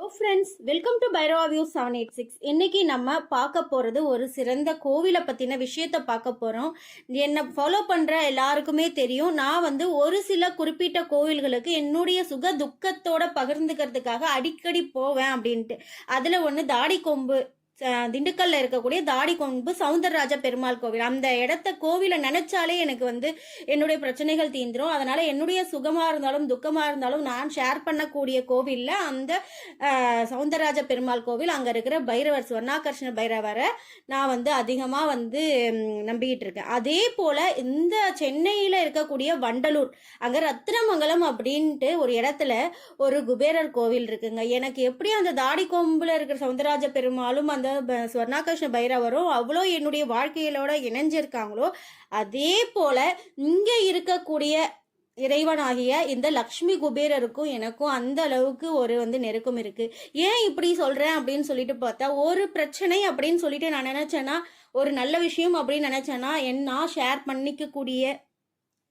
Hello friends welcome to Bhairava view seven eight six இன்றைக்கி நம்ம பார்க்க போகிறது ஒரு சிறந்த கோவிலை பற்றின விஷயத்தை பார்க்க போகிறோம் என்னை ஃபாலோ பண்ணுற எல்லாருக்குமே தெரியும். நான் வந்து ஒரு சில குறிப்பிட்ட கோவில்களுக்கு என்னுடைய சுக துக்கத்தோட பகிர்ந்துக்கிறதுக்காக அடிக்கடி போவேன் அப்படின்ட்டு. அதில் ஒன்று தாடி கொம்பு திண்டுக்கல்ல இருக்கக்கூடிய தாடி கொம்பு சவுந்தரராஜ பெருமாள் கோவில். அந்த இடத்த கோவிலை நினைச்சாலே எனக்கு வந்து என்னுடைய பிரச்சனைகள் தீந்துரும் அதனால என்னுடைய சுகமா இருந்தாலும் துக்கமா இருந்தாலும் நான் ஷேர் பண்ணக்கூடிய கோவில்ல அந்த சவுந்தரராஜ பெருமாள் கோவில் அங்கே இருக்கிற பைரவர் சுவர்ணாகர்ஷ்ண பைரவரை நான் வந்து அதிகமாக வந்து நம்பிக்கிட்டு இருக்கேன். அதே போல் இந்த சென்னையில் இருக்கக்கூடிய வண்டலூர் அங்கே ரத்தினமங்கலம் அப்படின்ட்டு ஒரு இடத்துல ஒரு குபேரர் கோவில் இருக்குங்க. எனக்கு எப்படி அந்த தாடி கொம்புல இருக்கிற சவுந்தரராஜ பெருமாளும் அந்த ப- ஸ்வர்ணாகர்ஷ்ண பைரவரும் அவ்வளோ என்னுடைய வாழ்க்கையிலோட இணைஞ்சிருக்காங்களோ அதே போல் இங்கே இருக்கக்கூடிய இறைவனாகிய இந்த லக்ஷ்மி குபேரருக்கும் எனக்கும் அந்த அளவுக்கு ஒரு வந்து நெருக்கம் இருக்கு. ஏன் இப்படி சொல்றேன் அப்படின்னு சொல்லிட்டு பார்த்தா ஒரு பிரச்சனை அப்படின்னு சொல்லிட்டு நான் நினைச்சேன்னா ஒரு நல்ல விஷயம் அப்படின்னு நினைச்சேன்னா என்ன ஷேர் பண்ணிக்கக்கூடிய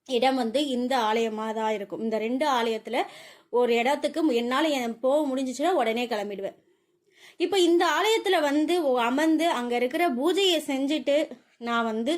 இடம் வந்து இந்த ஆலயமாக தான் இருக்கும். இந்த ரெண்டு ஆலயத்தில் ஒரு இடத்துக்கு என்னால் என் போக முடிஞ்சிச்சுன்னா உடனே கிளம்பிடுவேன். இப்போ இந்த ஆலயத்தில் வந்து அமர்ந்து அங்கே இருக்கிற பூஜையை செஞ்சுட்டு நான் வந்து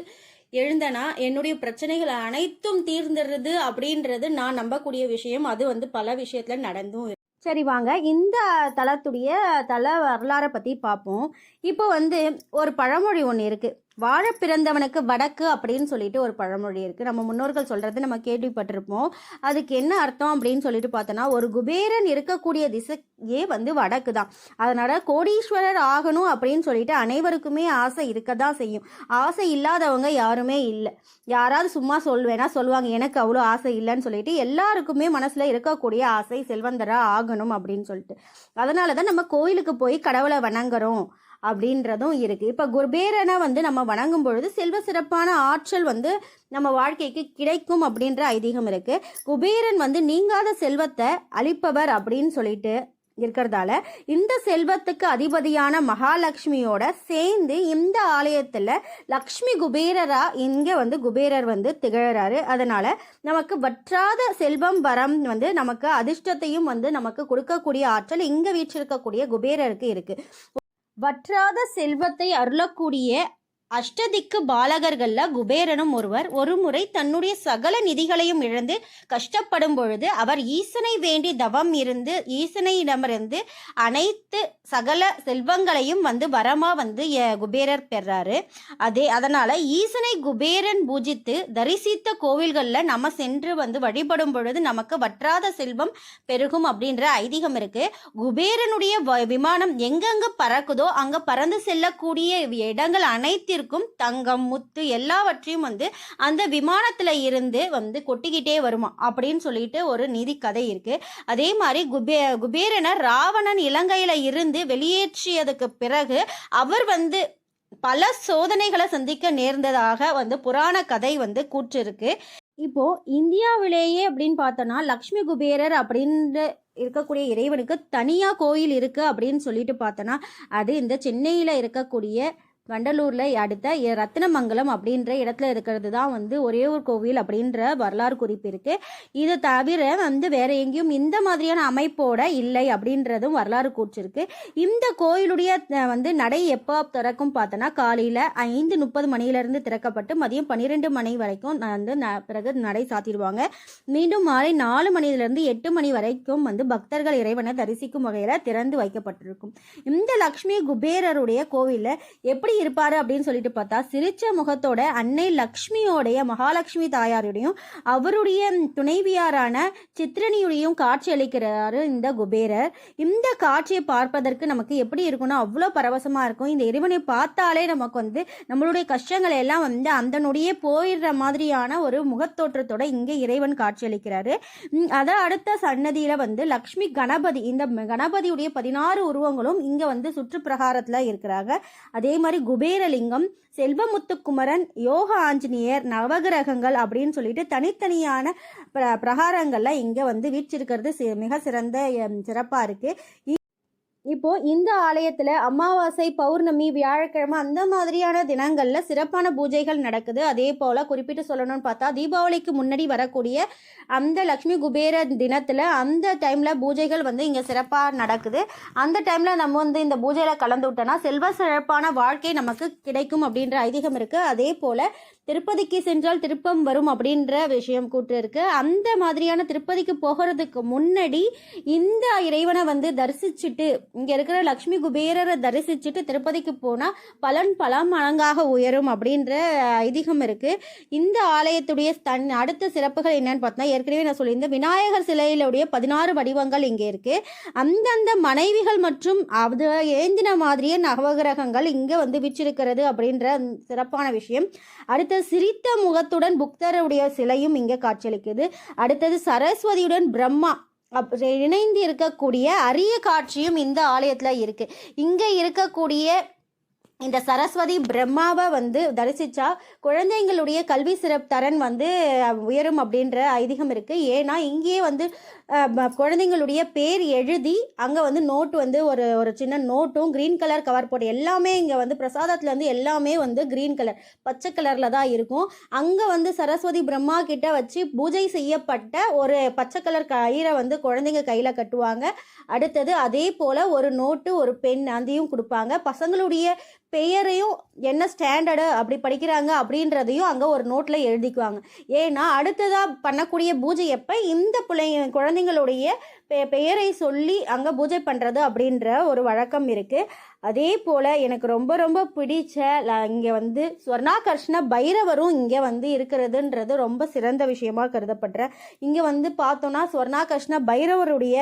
எழுந்தனா என்னுடைய பிரச்சனைகள் அனைத்தும் தீர்ந்துடுறது அப்படின்றது நான் நம்பக்கூடிய விஷயம். அது வந்து பல விஷயத்தில் நடந்தும் சரி வாங்க. இந்த தலத்துடைய தல வரலாறை பற்றி பார்ப்போம் இப்போ வந்து ஒரு பழமொழி ஒன்று இருக்குது வாழ பிறந்தவனுக்கு வடக்கு அப்படின்னு சொல்லிட்டு ஒரு பழமொழி இருக்குது நம்ம முன்னோர்கள் சொல்கிறது நம்ம கேள்விப்பட்டிருப்போம். அதுக்கு என்ன அர்த்தம் அப்படின்னு சொல்லிட்டு பார்த்தோன்னா ஒரு குபேரன் இருக்கக்கூடிய திசையே வந்து வடக்கு தான். அதனால் கோடீஸ்வரர் ஆகணும் அப்படின்னு சொல்லிட்டு அனைவருக்குமே ஆசை இருக்க தான் செய்யும். ஆசை இல்லாதவங்க யாருமே இல்லை. யாராவது சும்மா சொல்வேனா சொல்லுவாங்க எனக்கு அவ்வளோ ஆசை இல்லைன்னு சொல்லிட்டு எல்லாருக்குமே மனசில் இருக்கக்கூடிய ஆசை செல்வந்தராக ஆகணும் அப்படின்னு சொல்லிட்டு. அதனால தான் நம்ம கோயிலுக்கு போய் கடவுளை வணங்குறோம். அப்படின்றதும் இருக்குது இப்போ குர்பேரனை வந்து நம்ம வணங்கும் பொழுது செல்வ சிறப்பான ஆற்றல் வந்து நம்ம வாழ்க்கைக்கு கிடைக்கும் அப்படின்ற ஐதீகம் இருக்குது குபேரன் வந்து நீங்காத செல்வத்தை அளிப்பவர் அப்படின்னு சொல்லிட்டு இருக்கிறதால இந்த செல்வத்துக்கு அதிபதியான மகாலட்சுமியோட சேர்ந்து இந்த ஆலயத்தில் லக்ஷ்மி குபேரரா இங்கே வந்து குபேரர் வந்து திகழறாரு. அதனால நமக்கு வற்றாத செல்வம் வரம் வந்து நமக்கு அதிர்ஷ்டத்தையும் வந்து நமக்கு கொடுக்கக்கூடிய ஆற்றல் இங்கே வீற்றிருக்கக்கூடிய குபேரருக்கு இருக்கு. வற்றாத செல்வத்தை அருளக்கூடிய அஷ்டதிக்கு பாலகர்கள்ல குபேரனும் ஒருவர் ஒருமுறை தன்னுடைய சகல நிதிகளையும் இழந்து கஷ்டப்படும் பொழுது அவர் ஈசனை வேண்டி தவம் இருந்து ஈசனையிடமிருந்து அனைத்து சகல செல்வங்களையும் வந்து வரமா வந்து எ- குபேரர் பெறாரு. அதே அதனால ஈசனை குபேரன் பூஜித்து தரிசித்த கோவில்கள்ல நம்ம சென்று வந்து வழிபடும் பொழுது நமக்கு வற்றாத செல்வம் பெருகும் அப்படின்ற ஐதீகம் இருக்கு. குபேரனுடைய வ- விமானம் எங்கெங்க பறக்குதோ அங்க பறந்து செல்லக்கூடிய இடங்கள் அனைத்து அனைத்திற்கும் தங்கம் முத்து எல்லாவற்றையும் வந்து அந்த விமானத்துல இருந்து வந்து கொட்டிக்கிட்டே வருமா? அப்படின்னு சொல்லிட்டு ஒரு நீதி கதை இருக்கு. அதே மாதிரி குபே குபேரனர் ராவணன் இலங்கையில இருந்து வெளியேற்றியதுக்கு பிறகு அவர் வந்து பல சோதனைகளை சந்திக்க நேர்ந்ததாக வந்து புராண கதை வந்து கூற்றிருக்கு. இப்போ இந்தியாவிலேயே அப்படின்னு பார்த்தோன்னா லக்ஷ்மி குபேரர் அப்படின்ற இருக்கக்கூடிய இறைவனுக்கு தனியாக கோயில் இருக்குது அப்படின்னு சொல்லிட்டு பார்த்தோன்னா அது இந்த சென்னையில் இருக்கக்கூடிய வண்டலூரில் அடுத்த ரத்னமங்கலம் அப்படின்ற இடத்துல இருக்கிறது தான் வந்து ஒரே ஒரு கோவில் அப்படின்ற வரலாறு குறிப்பு இருக்கு. இது தவிர வந்து வேற எங்கேயும் இந்த மாதிரியான அமைப்போட இல்லை அப்படின்றதும் வரலாறு கூற்றிருக்கு இந்த கோயிலுடைய வந்து நடை எப்போ திறக்கும் பார்த்தோன்னா காலையில் ஐந்து முப்பது மணியிலிருந்து திறக்கப்பட்டு மதியம் பன்னிரெண்டு மணி வரைக்கும் வந்து ந- பிறகு நடை சாத்திடுவாங்க. மீண்டும் மாலை நாலு மணியிலிருந்து எட்டு மணி வரைக்கும் வந்து பக்தர்கள் இறைவனை தரிசிக்கும் வகையில் திறந்து வைக்கப்பட்டிருக்கும். இந்த லக்ஷ்மி குபேரருடைய கோவிலில் எப்படி இருப்பாரு அப்படின்னு சொல்லிட்டு பார்த்தா சிரிச்ச முகத்தோட அன்னை லக்ஷ்மியோடைய மகாலட்சுமி தாயாருடையும் அவருடைய துணைவியாரான சித்திரனியுடையும் காட்சி அளிக்கிறாரு இந்த குபேரர். இந்த காட்சியை பார்ப்பதற்கு நமக்கு எப்படி இருக்கும்னா அவ்வளோ பரவசமாக இருக்கும். இந்த இறைவனை பார்த்தாலே நமக்கு வந்து நம்மளுடைய கஷ்டங்கள் எல்லாம் வந்து அந்தனுடைய போயிடுற மாதிரியான ஒரு முகத்தோற்றத்தோட இங்கே இறைவன் காட்சி அளிக்கிறாரு. அதை அடுத்த சன்னதியில வந்து லக்ஷ்மி கணபதி இந்த கணபதியுடைய பதினாறு உருவங்களும் இங்க வந்து சுற்றுப்பிரகாரத்தில் இருக்கிறாங்க. அதே மாதிரி குபேரலிங்கம் செல்வமுத்துக்குமரன் யோக ஆஞ்சநேயர் நவகிரகங்கள் அப்படின்னு சொல்லிட்டு தனித்தனியான பிர பிரகாரங்கள்லாம் இங்க வந்து வீற்றிருக்கிறது. சி- மிக சிறந்த சிறப்பாக சிறப்பா இருக்கு. இப்போ இந்த ஆலயத்துல அமாவாசை பௌர்ணமி வியாழக்கிழமை அந்த மாதிரியான தினங்கள்ல சிறப்பான பூஜைகள் நடக்குது. அதே போல குறிப்பிட்டு சொல்லணும்னு பார்த்தா தீபாவளிக்கு முன்னாடி வரக்கூடிய அந்த லக்ஷ்மி குபேர தினத்துல அந்த டைம்ல பூஜைகள் வந்து இங்க சிறப்பா நடக்குது. அந்த டைம்ல நம்ம வந்து இந்த பூஜையில கலந்து விட்டோம்னா செல்வ சிறப்பான வாழ்க்கை நமக்கு கிடைக்கும் அப்படின்ற ஐதீகம் இருக்கு. அதே போல திருப்பதிக்கு சென்றால் திருப்பம் வரும் அப்படின்ற விஷயம் கூட்டு இருக்கு. அந்த மாதிரியான திருப்பதிக்கு போகிறதுக்கு முன்னாடி இந்த இறைவனை வந்து தரிசிச்சுட்டு இங்க இருக்கிற லக்ஷ்மி குபேரரை தரிசிச்சுட்டு திருப்பதிக்கு போனால் பலன் பல மடங்காக உயரும் அப்படின்ற ஐதீகம் இருக்கு. இந்த ஆலயத்துடைய தன் அடுத்த சிறப்புகள் என்னன்னு பார்த்தா ஏற்கனவே நான் சொல்லியிருந்தேன் விநாயகர் சிலையிலுடைய பதினாறு வடிவங்கள் இங்கே இருக்கு. அந்தந்த மனைவிகள் மற்றும் அது ஏந்தின மாதிரியே நவகிரகங்கள் இங்கே வந்து வீச்சிருக்கிறது அப்படின்ற சிறப்பான விஷயம். அடுத்த சிரித்த முகத்துடன் புக்தருடைய சிலையும் இங்கே காட்சியளிக்குது. அடுத்தது சரஸ்வதியுடன் பிரம்மா அப் இணைந்து இருக்கக்கூடிய அரிய காட்சியும் இந்த ஆலயத்தில் இருக்குது இங்கே இருக்கக்கூடிய இந்த சரஸ்வதி பிரம்மாவை வந்து தரிசிச்சா குழந்தைங்களுடைய கல்வி சிறப்பு தரன் வந்து உயரும் அப்படின்ற ஐதீகம் இருக்குது ஏன்னா இங்கேயே வந்து குழந்தைங்களுடைய பேர் எழுதி அங்கே வந்து நோட்டு வந்து ஒரு ஒரு சின்ன நோட்டும் க்ரீன் கலர் கவர் போட்டு எல்லாமே இங்கே வந்து பிரசாதத்தில் வந்து எல்லாமே வந்து க்ரீன் கலர் பச்சை கலரில் தான் இருக்கும். அங்கே வந்து சரஸ்வதி பிரம்மா கிட்ட வச்சு பூஜை செய்யப்பட்ட ஒரு பச்சை கலர் கயிறை வந்து குழந்தைங்க கையில் கட்டுவாங்க. அடுத்தது அதே போல் ஒரு நோட்டு ஒரு பெண் அதையும் கொடுப்பாங்க. பசங்களுடைய பெயரையும் என்ன ஸ்டாண்டர்டு அப்படி படிக்கிறாங்க அப்படின்றதையும் அங்கே ஒரு நோட்டில் எழுதிக்குவாங்க. ஏன்னா அடுத்ததாக பண்ணக்கூடிய பூஜை எப்போ? இந்த பிள்ளைங்க குழந்தைங்களுடைய பெ பெயரை சொல்லி அங்கே பூஜை பண்ணுறது அப்படின்ற ஒரு வழக்கம் இருக்குது அதே போல் எனக்கு ரொம்ப ரொம்ப பிடிச்ச இங்கே வந்து ஸ்வர்ணாகர்ஷ்ண பைரவரும் இங்கே வந்து இருக்கிறதுன்றது ரொம்ப சிறந்த விஷயமாக கருதப்படுற இங்கே வந்து பார்த்தோன்னா ஸ்வர்ணாகர்ஷ்ண பைரவருடைய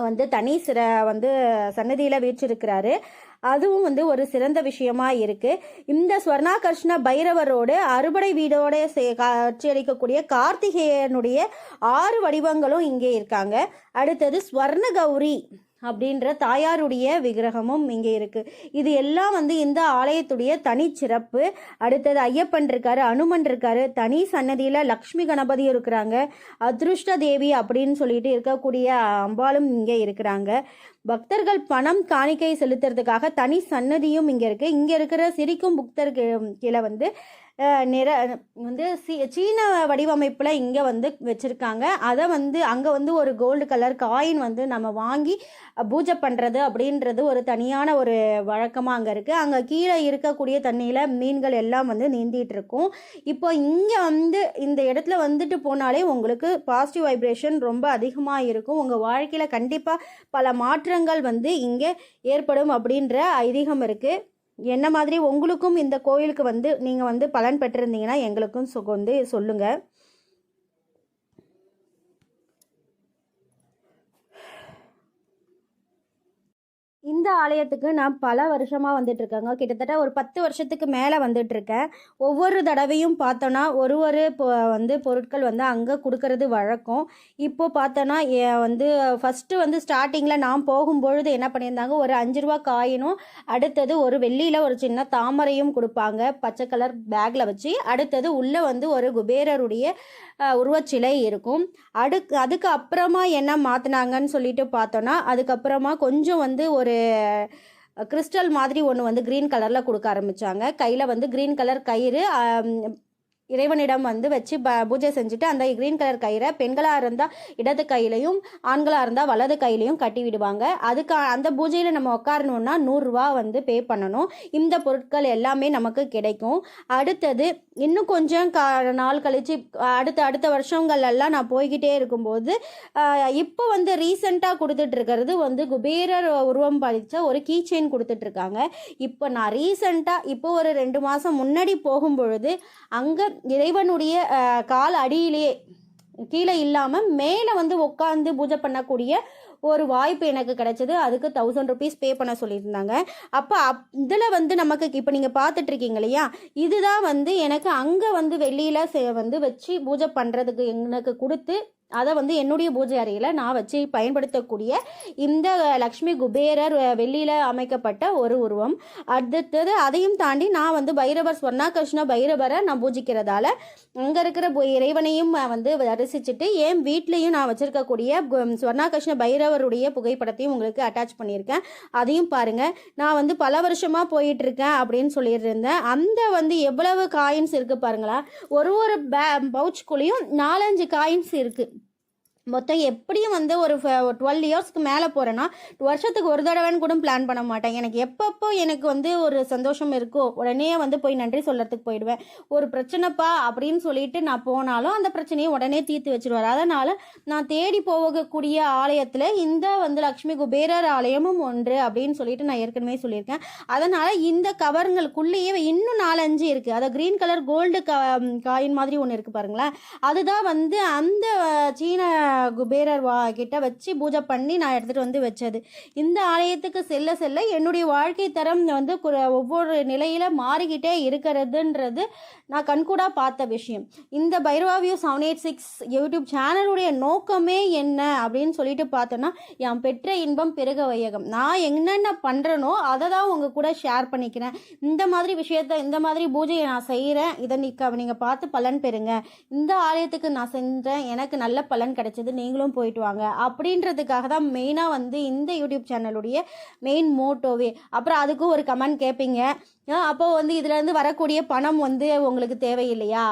வந்து தனி சிற வந்து சன்னதியில் வீற்றிருக்கிறாரு. அதுவும் வந்து ஒரு சிறந்த விஷயமா இருக்கு. இந்த ஸ்வர்ணாகர்ஷ்ண பைரவரோடு அறுபடை வீடோட சே- காட்சியளிக்கக்கூடிய கார்த்திகேயனுடைய ஆறு வடிவங்களும் இங்கே இருக்காங்க. அடுத்தது ஸ்வர்ண கௌரி அப்படின்ற தாயாருடைய விக்கிரகமும் இங்கே இருக்குது இது எல்லாம் வந்து இந்த ஆலயத்துடைய தனிச்சிறப்பு. அடுத்தது ஐயப்பன் இருக்காரு அனுமன் இருக்காரு. தனி சன்னதியில் லக்ஷ்மி கணபதி இருக்கிறாங்க. அதிருஷ்ட தேவி அப்படின்னு சொல்லிட்டு இருக்கக்கூடிய அம்பாளும் இங்கே இருக்கிறாங்க. பக்தர்கள் பணம் காணிக்கை செலுத்துறதுக்காக தனி சன்னதியும் இங்கே இருக்கு. இங்கே இருக்கிற சிரிக்கும் புக்தர் கீழே வந்து நிற வந்து சீ சீன வடிவமைப்பில் இங்கே வந்து வச்சுருக்காங்க. அதை வந்து அங்கே வந்து ஒரு கோல்டு கலர் காயின் வந்து நம்ம வாங்கி பூஜை பண்ணுறது அப்படின்றது ஒரு தனியான ஒரு வழக்கமாக அங்கே இருக்குது அங்கே கீழே இருக்கக்கூடிய தண்ணியில் மீன்கள் எல்லாம் வந்து நீந்திட்டு இருக்கும். இப்போ இங்கே வந்து இந்த இடத்துல வந்துட்டு போனாலே உங்களுக்கு பாசிட்டிவ் வைப்ரேஷன் ரொம்ப அதிகமாக இருக்கும். உங்கள் வாழ்க்கையில் கண்டிப்பாக பல மாற்றங்கள் வந்து இங்கே ஏற்படும் அப்படின்ற ஐதீகம் இருக்குது என்ன மாதிரி உங்களுக்கும் இந்த கோயிலுக்கு வந்து நீங்கள் வந்து பலன் பெற்றிருந்தீங்கன்னா எங்களுக்கும் சொ- வந்து சொல்லுங்கள் இந்த ஆலயத்துக்கு நான் பல வருஷமாக வந்துட்டுருக்கேங்க. கிட்டத்தட்ட ஒரு பத்து வருஷத்துக்கு மேலே வந்துட்டுருக்கேன். ஒவ்வொரு தடவையும் பார்த்தோன்னா ஒரு ஒரு பொ- வந்து பொருட்கள் வந்து அங்கே கொடுக்கறது வழக்கம். இப்போ பார்த்தோன்னா எ- வந்து ஃபஸ்ட்டு வந்து ஸ்டார்டிங்கில் நான் போகும்பொழுது என்ன பண்ணியிருந்தாங்க ஒரு அஞ்சு ரூபா காயினும் அடுத்தது ஒரு வெள்ளியில் ஒரு சின்ன தாமரையும் கொடுப்பாங்க. பச்சை கலர் பேக்கில் வச்சு அடுத்தது உள்ளே வந்து ஒரு குபேரருடைய உருவச்சிலை இருக்கும். அடுக்கு அதுக்கு அப்புறமா என்ன மாற்றினாங்கன்னு சொல்லிட்டு பார்த்தோன்னா அதுக்கப்புறமா கொஞ்சம் வந்து ஒரு கிறிஸ்டல் மாதிரி ஒன்று வந்து க்ரீன் கலரில் கொடுக்க ஆரம்பித்தாங்க கையில் வந்து க்ரீன் கலர் கயிறு இறைவனிடம் வந்து வச்சு ப பூஜை செஞ்சுட்டு அந்த க்ரீன் கலர் கயிறை பெண்களாக இருந்தால் இடது கையிலையும் ஆண்களாக இருந்தால் வலது கையிலையும் கட்டி விடுவாங்க. அதுக்கு அந்த பூஜையில் நம்ம உட்காரணுன்னா நூறுரூவா வந்து பே பண்ணணும். இந்த பொருட்கள் எல்லாமே நமக்கு கிடைக்கும். அடுத்தது இன்னும் கொஞ்சம் கா நாள் கழிச்சு அடுத்த அடுத்த வருஷங்கள் எல்லாம் நான் போய்கிட்டே இருக்கும்போது இப்போ வந்து ரீசெண்டாக கொடுத்துட்ருக்கிறது வந்து குபேரர் உருவம் பதிச்ச ஒரு கீ செயின் கொடுத்துட்ருக்காங்க இப்போ நான் ரீசெண்டாக இப்போ ஒரு ரெண்டு மாதம் முன்னாடி போகும்பொழுது அங்கே இறைவனுடைய கால் அடியிலேயே கீழே இல்லாமல் மேலே வந்து உட்காந்து பூஜை பண்ணக்கூடிய ஒரு வாய்ப்பு எனக்கு கிடைச்சது. அதுக்கு தௌசண்ட் ருபீஸ் பே பண்ண சொல்லியிருந்தாங்க. அப்போ அப் இதில் வந்து நமக்கு இப்போ நீங்கள் பார்த்துட்ருக்கீங்க இல்லையா? இதுதான் வந்து எனக்கு அங்கே வந்து வெளியில் வந்து வச்சு பூஜை பண்ணுறதுக்கு எனக்கு கொடுத்து அதை வந்து என்னுடைய பூஜை அறையில் நான் வச்சு பயன்படுத்தக்கூடிய இந்த லக்ஷ்மி குபேரர் வெள்ளியில் அமைக்கப்பட்ட ஒரு உருவம். அடுத்தது அதையும் தாண்டி நான் வந்து பைரவர் ஸ்வர்ணாகிருஷ்ண பைரவரை நான் பூஜிக்கிறதால அங்கே இருக்கிற பு- இறைவனையும் வந்து தரிசிச்சுட்டு என் வீட்லேயும் நான் வச்சுருக்கக்கூடிய ஸ்வர்ணாகிருஷ்ண பைரவருடைய புகைப்படத்தையும் உங்களுக்கு அட்டாச் பண்ணியிருக்கேன். அதையும் பாருங்கள் நான் வந்து பல வருஷமாக போயிட்டுருக்கேன் அப்படின்னு சொல்லியிருந்தேன். அந்த வந்து எவ்வளவு காயின்ஸ் இருக்குது பாருங்களா ஒரு ஒரு பே பவுச்சுக்குள்ளேயும் நாலஞ்சு காயின்ஸ் இருக்குது மொத்தம் எப்படியும் வந்து ஒரு டுவெல் இயர்ஸ்க்கு மேலே போகிறேன்னா வருஷத்துக்கு ஒரு தடவைன்னு கூட பிளான் பண்ண மாட்டேன். எனக்கு எப்பப்போ எனக்கு வந்து ஒரு சந்தோஷம் இருக்கோ உடனே வந்து போய் நன்றி சொல்கிறதுக்கு போயிடுவேன். ஒரு பிரச்சனைப்பா அப்படின்னு சொல்லிட்டு நான் போனாலும் அந்த பிரச்சனையை உடனே தீர்த்து வச்சிருவார் அதனால் நான் தேடி போகக்கூடிய ஆலயத்தில் இந்த வந்து லக்ஷ்மி குபேரர் ஆலயமும் ஒன்று அப்படின்னு சொல்லிட்டு நான் ஏற்கனவே சொல்லியிருக்கேன். அதனால் இந்த கவருங்களுக்குள்ளேயே இன்னும் நாலஞ்சு இருக்குது அதை க்ரீன் கலர் கோல்டு காயின் மாதிரி ஒன்று இருக்குது பாருங்களேன். அதுதான் வந்து அந்த சீன குபேரர் வா கிட்ட வச்சு பூஜை பண்ணி நான் எடுத்துகிட்டு வந்து வச்சது. இந்த ஆலயத்துக்கு செல்ல செல்ல என்னுடைய வாழ்க்கை தரம் வந்து ஒவ்வொரு நிலையில் மாறிக்கிட்டே இருக்கிறதுன்றது நான் கண்கூடா பார்த்த விஷயம். இந்த Bhairava view seven eight six YouTube சேனலுடைய நோக்கமே என்ன அப்படின்னு சொல்லிட்டு பார்த்தோன்னா என் பெற்ற இன்பம் பெருக வையகம். நான் என்னென்ன பண்ணுறனோ அதை தான் உங்கள் கூட ஷேர் பண்ணிக்கிறேன். இந்த மாதிரி விஷயத்த இந்த மாதிரி பூஜையை நான் செய்கிறேன் இதை நீக்க நீங்கள் பார்த்து பலன் பெறுங்க. இந்த ஆலயத்துக்கு நான் செஞ்சேன். எனக்கு நல்ல பலன் கிடைச்சது நீங்களும் போயிட்டு வாங்க. அப்படின்றதுக்காக தான் மெயினாக வந்து இந்த யூடியூப் சேனலுடைய மெயின் மோட்டோவே அப்புறம் அதுக்கும் ஒரு கமெண்ட் கேட்பீங்க அப்போது வந்து இதுலேருந்து வரக்கூடிய பணம் வந்து உங்களுக்கு தேவையில்லையா?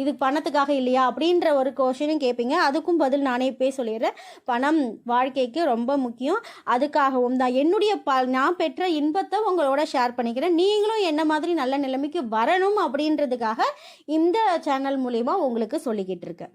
இது பணத்துக்காக இல்லையா? அப்படின்ற ஒரு கொஷினும் கேட்பீங்க அதுக்கும் பதில் நானே இப்போ சொல்லிடுறேன். பணம் வாழ்க்கைக்கு ரொம்ப முக்கியம். அதுக்காகவும் தான். என்னுடைய ப நான் பெற்ற இன்பத்தை உங்களோட ஷேர் பண்ணிக்கிறேன். நீங்களும் என்ன மாதிரி நல்ல நிலைமைக்கு வரணும் அப்படின்றதுக்காக இந்த சேனல் மூலிமா உங்களுக்கு சொல்லிக்கிட்டு இருக்கேன்.